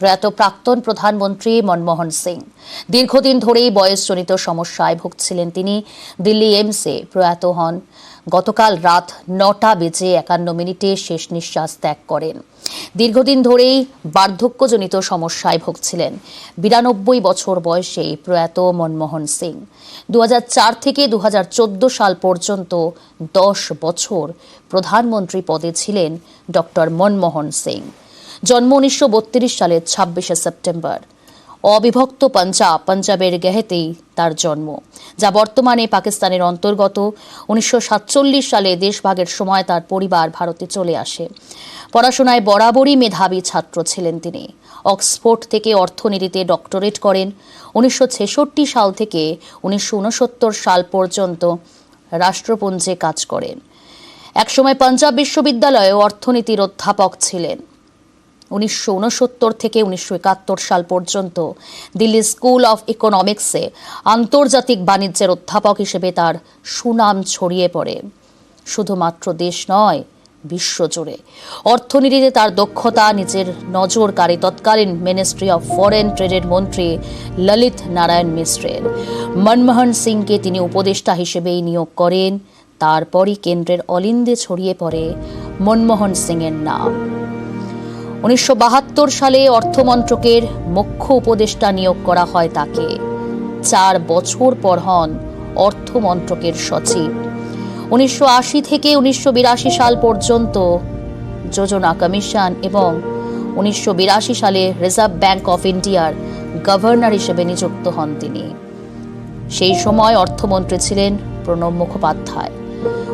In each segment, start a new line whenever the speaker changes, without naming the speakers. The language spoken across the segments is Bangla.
প্রয়াত প্রাক্তন প্রধানমন্ত্রী মনমোহন সিং। দীর্ঘদিন ধরেই বয়সজনিত সমস্যায় ভুগছিলেন তিনি। দিল্লি এমসে প্রয়াত হন। গতকাল রাত নটা বেজে একান্ন মিনিটে শেষ নিঃশ্বাস ত্যাগ করেন। দীর্ঘদিন ধরেই বার্ধক্যজনিত সমস্যায় ভুগছিলেন। বিরানব্বই বছর বয়সে প্রয়াত মনমোহন সিং। দু হাজার চার থেকে দু হাজার চোদ্দ সাল পর্যন্ত দশ বছর প্রধানমন্ত্রী পদে ছিলেন ডক্টর মনমোহন সিং। জন্ম উনিশশো সালের ছাব্বিশে সেপ্টেম্বর। অবিভক্ত পাঞ্জাব, পাঞ্জাবের গেহেতেই তার জন্ম, যা বর্তমানে পাকিস্তানের অন্তর্গত। উনিশশো সাতচল্লিশ সালে দেশভাগের সময় তার পরিবার ভারতে চলে আসে। পড়াশোনায় বরাবরই মেধাবী ছাত্র ছিলেন তিনি। অক্সফোর্ড থেকে অর্থনীতিতে ডক্টরেট করেন। উনিশশো ছেষট্টি সাল থেকে উনিশশো উনসত্তর সাল পর্যন্ত রাষ্ট্রপুঞ্জে কাজ করেন। একসময় পাঞ্জাব বিশ্ববিদ্যালয়ে অর্থনীতির অধ্যাপক ছিলেন। উনিশশো উনসত্তর থেকে উনিশশো একাত্তর সাল পর্যন্ত দিল্লি স্কুল অফ ইকোনমিক্সে আন্তর্জাতিক বাণিজ্যের অধ্যাপক হিসেবে তার সুনাম ছড়িয়ে পড়ে। শুধুমাত্র দেশ নয় বিশ্বজুড়ে অর্থনীতিতে তার দক্ষতা, নিজের নজর কাড়ে তৎকালীন মিনিস্ট্রি অফ ফরেন ট্রেডের মন্ত্রী ললিত নারায়ণ মিশ্রের মনমোহন সিংকে তিনি উপদেষ্টা হিসেবেই নিয়োগ করেন। তারপরই কেন্দ্রের অলিন্দে ছড়িয়ে পড়ে মনমোহন সিংয়ের নাম। উনিশশো বাহাত্তর সালে অর্থমন্ত্রকের মুখ্য উপদেষ্টা নিয়োগ করা হয় তাকে। চার বছর পর হন অর্থমন্ত্রকের সচিব। উনিশশো আশি থেকে উনিশশো বিরাশি সাল পর্যন্ত যোজনা কমিশন এবং উনিশশো বিরাশি সালে রিজার্ভ ব্যাংক অফ ইন্ডিয়ার গভর্নর হিসেবে নিযুক্ত হন তিনি। সেই সময় অর্থমন্ত্রী ছিলেন প্রণব মুখোপাধ্যায়।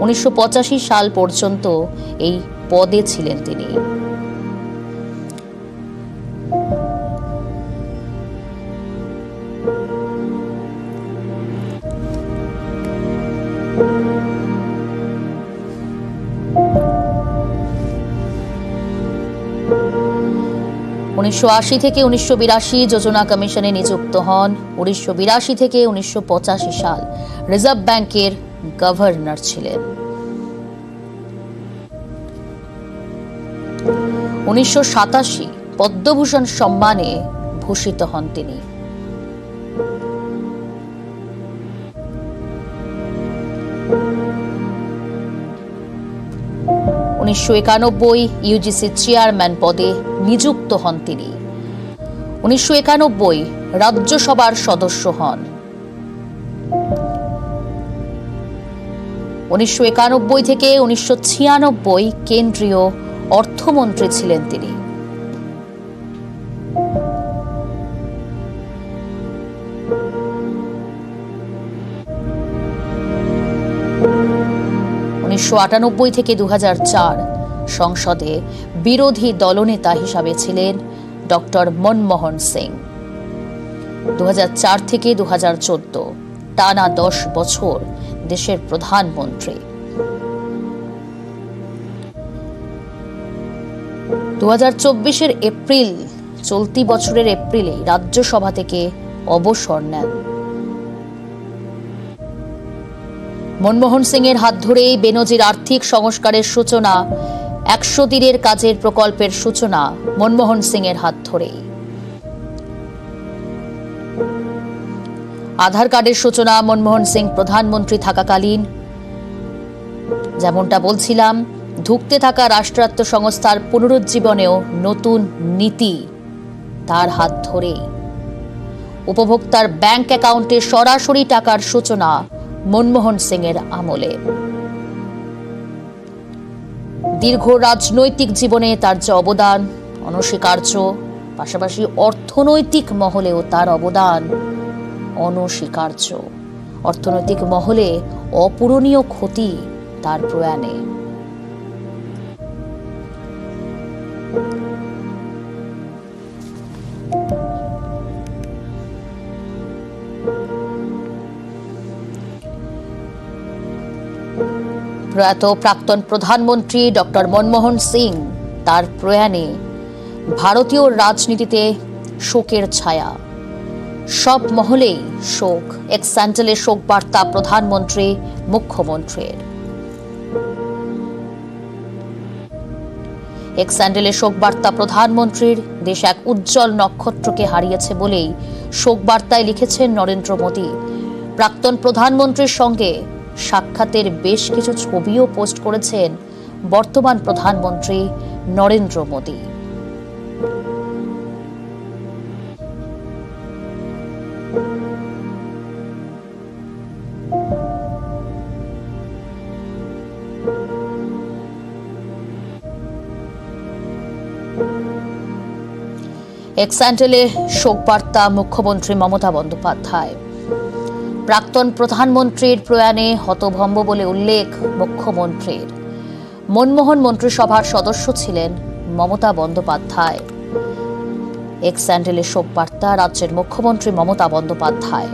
উনিশশো পঁচাশি সাল পর্যন্ত এই পদে ছিলেন তিনি। উনিশশো আশি থেকে উনিশশো বিরাশি যোজনা কমিশনে নিযুক্ত হন উনিশশো বিরাশি থেকে উনিশশো পঁচাশি সাল। রিজার্ভ ব্যাংকের গভর্নর ছিলেন। উনিশশো সাতাশি পদ্মভূষণ সম্মানে ভূষিত হন তিনি। উনিশশো একানব্বই ইউজিসি চেয়ারম্যান পদে নিযুক্ত হন তিনি। উনিশশো একানব্বই রাজ্যসভার সদস্য হন। উনিশশো একানব্বই থেকে উনিশশো ছিয়ানব্বই কেন্দ্রীয় অর্থমন্ত্রী ছিলেন তিনি। উনিশশো আটানব্বই থেকে দু সংসদে বিরোধী দলনেতা হিসাবে ছিলেন ডক্টর মনমোহন সিং। দু থেকে দু টানা দশ বছর দেশের প্রধানমন্ত্রী। দু এপ্রিল, চলতি বছরের এপ্রিলে রাজ্যসভা থেকে অবসর নেন। মনমোহন সিং এর হাত ধরেই বেনজির আর্থিক সংস্কারের সূচনা, একশো দিনের কাজের প্রকল্পের সূচনা মনমোহন সিং এর হাত ধরেই। আধার কার্ডের সূচনা মনমোহন সিং প্রধানমন্ত্রী থাকাকালীন। যেমনটা বলছিলাম, ধুঁকতে থাকা রাষ্ট্রায়ত্ত সংস্থার পুনরুজ্জীবনেও নতুন নীতি তার হাত ধরেই। উপভোক্তার ব্যাংক অ্যাকাউন্টে সরাসরি টাকার সূচনা মনমোহন সিং এর আমলে। দীর্ঘ রাজনৈতিক জীবনে তার যে অবদান, অনস্বীকার্য, পাশাপাশি অর্থনৈতিক মহলেও তার অবদান অনস্বীকার্য। অর্থনৈতিক মহলে অপূরণীয় ক্ষতি তার প্রয়াণে। প্রয়াত প্রাক্তন প্রধানমন্ত্রী ডক্টর মনমোহন সিং তার প্রয়াণে ভারতীয় রাজনীতিতে শোকের ছায়া। সব মহলেই শোক, এক স্যান্ডেলে শোক বার্তা প্রধানমন্ত্রী, মুখ্যমন্ত্রীর। এক স্যান্ডেলে শোক বার্তা প্রধানমন্ত্রীর দেশ এক উজ্জ্বল নক্ষত্রকে হারিয়েছে বলেই শোক বার্তায় লিখেছেন নরেন্দ্র মোদী। প্রাক্তন প্রধানমন্ত্রীর সঙ্গে সাক্ষাতের বেশ কিছু ছবিও পোস্ট করেছেন বর্তমান প্রধানমন্ত্রী নরেন্দ্র মোদী। এক স্যান্ডেলে শোক বার্তা মুখ্যমন্ত্রী মমতা বন্দ্যোপাধ্যায়। প্রাক্তন প্রধানমন্ত্রীর প্রয়াণে হতভম্ব বলে উল্লেখ মুখ্যমন্ত্রীর। মনমোহন মন্ত্রিসভার সদস্য ছিলেন মমতা বন্দ্যোপাধ্যায়। এক স্যান্ডেলের শোক বার্তা রাজ্যের মুখ্যমন্ত্রী মমতা বন্দ্যোপাধ্যায়।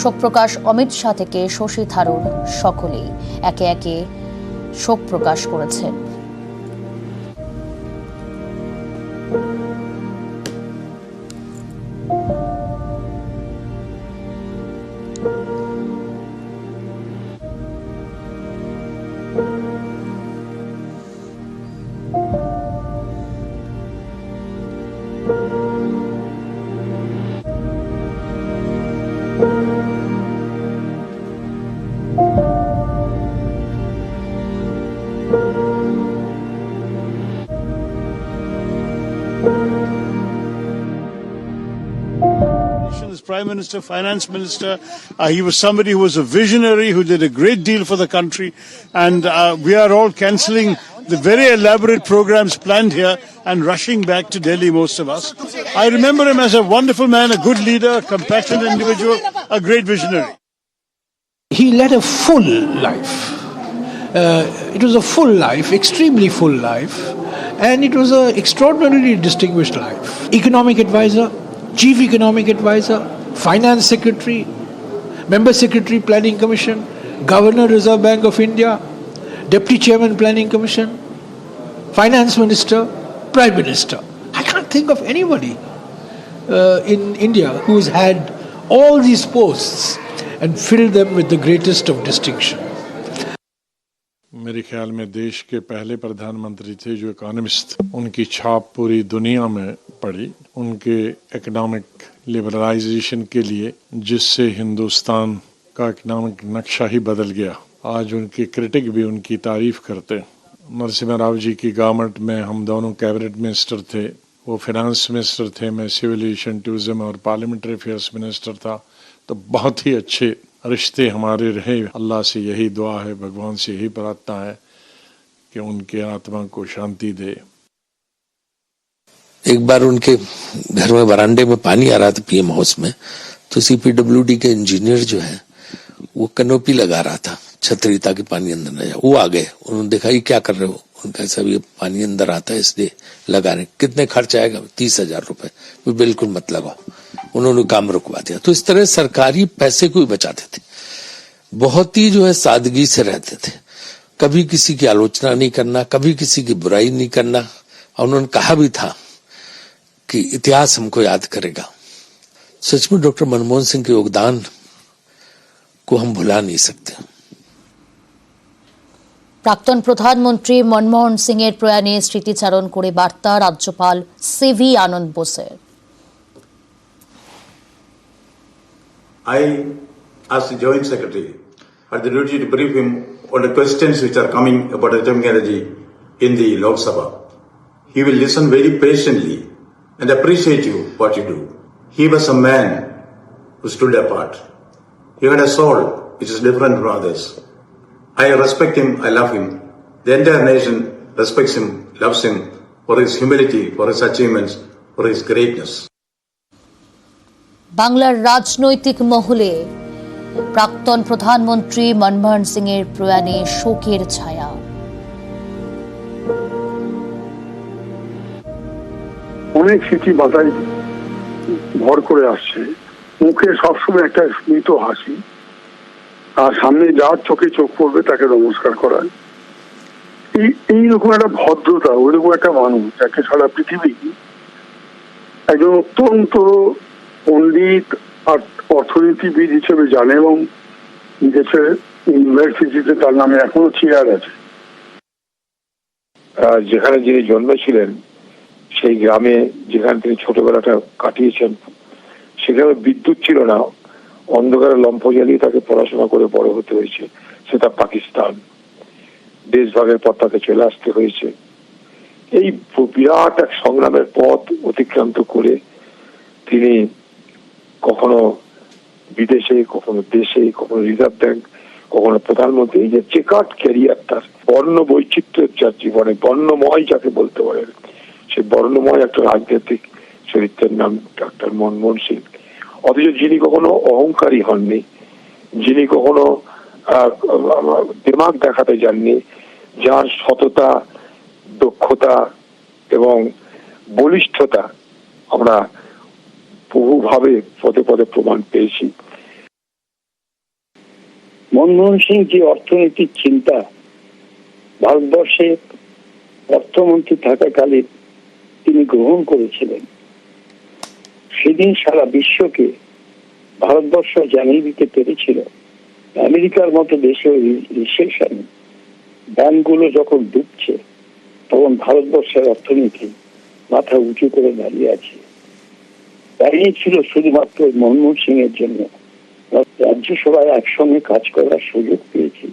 শোক প্রকাশ অমিত শাহ থেকে শশী থারুর সকলেই একে একে শোক প্রকাশ করেছেন।
Prime Minister, Finance Minister, uh, he was somebody who was a visionary, who did a great deal for the country, and uh, we are all cancelling the very elaborate programs planned here and rushing back to Delhi, most of us. I remember him as a wonderful man, a good leader, a compassionate individual, a great visionary.
He led a full life. Uh, it was a full life, extremely full life, and it was an extraordinarily distinguished life. Economic advisor, chief economic advisor, finance secretary, member secretary, planning commission, governor, Reserve Bank of India, deputy chairman, planning commission, finance minister, prime minister. I can't think of anybody uh, in India who's had all these posts and filled them with the greatest of distinction.
मेरे ख्याल में देश के पहले प्रधानमंत्री थे जो इकोनॉमिस्ट उनकी छाप पूरी दुनिया में पड़ी उनके इकोनॉमिक लिबरलाइजेशन के लिए जिससे हिंदुस्तान का इकोनॉमिक नक्शा ही बदल गया आज उनके क्रिटिक भी उनकी तारीफ़ करते। नरसिम्हा राव जी की गवर्नमेंट में हम दोनों कैबिनेट मिनिस्टर थे। वो फाइनेंस मिनिस्टर थे। मैं सिविल एविएशन टूरिज़्म और पार्लियामेंट्री अफेयर्स मिनिस्टर था। तो बहुत ही अच्छे रिश्ते हमारे रहे। अल्लाह से यही दुआ है, भगवान से यही प्रार्थना है कि उनके आत्मा को शांति दे।
एक बार उनके घर में बरांडे में पानी आ रहा था पीएम हाउस में। तो सीपीडब्ल्यूडी के इंजीनियर जो है वो कनोपी लगा रहा था छतरी ताकि पानी अंदर न जाए वो आ गए, उन्होंने देखा, ये क्या कर रहे हो? उनका सब ये पानी अंदर आता है, इसलिए लगा रहे कितने खर्च आएगा? तीस हज़ार रुपए। बिल्कुल मत लगाओ। उन्होंने काम रुकवा दिया। तो इस तरह सरकारी पैसे को ही बचाते थे। बहुत ही जो है सादगी से रहते थे। कभी किसी की आलोचना नहीं करना, कभी किसी की बुराई नहीं करना। और उन्होंने कहा भी था कि इतिहास हमको याद करेगा। सच में डॉक्टर मनमोहन सिंह के योगदान को हम भुला नहीं सकते
প্রাক্তন প্রধানমন্ত্রী মনমোহন সিং এর প্রয়াণে স্মৃতিচারণ করে বার্তা রাজ্যপাল সিভি আনন্দ বোসের
I, as the Joint Secretary, had the duty to brief him on the questions which are coming about atomic energy in the Lok Sabha. He will listen very patiently and appreciate you what you do. He was a man who stood apart. He had a soul which is different from others. I respect him, I love him. The entire nation respects him, loves him for his humility, for his achievements, for his greatness.
বাংলার রাজনৈতিক মহলে প্রাক্তন প্রধানমন্ত্রী মনমোহন সিং এর প্রয়াণে শোকের ছায়া
অনেক স্মৃতি মাথায় ভর করে আসছে মুখে সবসময় একটা স্মিত হাসি। আর সামনে যার চোখে চোখ পড়বে তাকে নমস্কার করা। এই এইরকম একটা ভদ্রতা ওইরকম একটা মানুষ, যাকে সারা পৃথিবী একজন অত্যন্ত পণ্ডিত আর অর্থনীতিবিদ হিসেবে জানে এবং দেশের ইউনিভার্সিটিতে তার নামে এখনও চেয়ার আছে।
যেখানে যিনি জন্মেছিলেন, সেই গ্রামে যেখানে তিনি ছোটবেলাটা কাটিয়েছেন সেখানে বিদ্যুৎ ছিল না। অন্ধকারে লম্ফ জ্বালিয়ে তাকে পড়াশোনা করে বড় হতে হয়েছে। সেটা পাকিস্তান। দেশভাগের পর তাকে চলে আসতে হয়েছে। এই বিরাট এক সংগ্রামের পথ অতিক্রান্ত করে তিনি কখনো বিদেশে, কখনো দেশে, কখনো রিজার্ভ ব্যাংক, কখনো প্রধানমন্ত্রী, এই যে চেকার্ড ক্যারিয়ার তার বর্ণ বৈচিত্র্যের যার জীবনে বর্ণময় যাকে বলতে পারেন, সে বর্ণময় একটা রাজনৈতিক চরিত্রের নাম ডাক্তার মনমোহন সিং অথচ যিনি কখনো অহংকারী হননি যিনি কখনো দিমাগ দেখাতে যাননি যার সততা দক্ষতা এবং বলিষ্ঠতা আমরা বহুভাবে পদে পদে প্রমাণ পেয়েছি
মনমোহন সিং যে অর্থনৈতিক চিন্তা ভারতবর্ষে অর্থমন্ত্রী থাকাকালীন তিনি গ্রহণ করেছিলেন সেদিন সারা বিশ্বকে ভারতবর্ষ জানিয়ে দিতে পেরেছিল। আমেরিকার মতো দেশে রিসেশন ব্যাংকগুলো যখন ডুবছে, তখন ভারতবর্ষের অর্থনীতি মাথা উঁচু করে দাঁড়িয়ে আছে। দাঁড়িয়ে ছিল শুধুমাত্র মনমোহন সিং এর জন্য। রাজ্যসভায় একসঙ্গে কাজ করার সুযোগ পেয়েছি।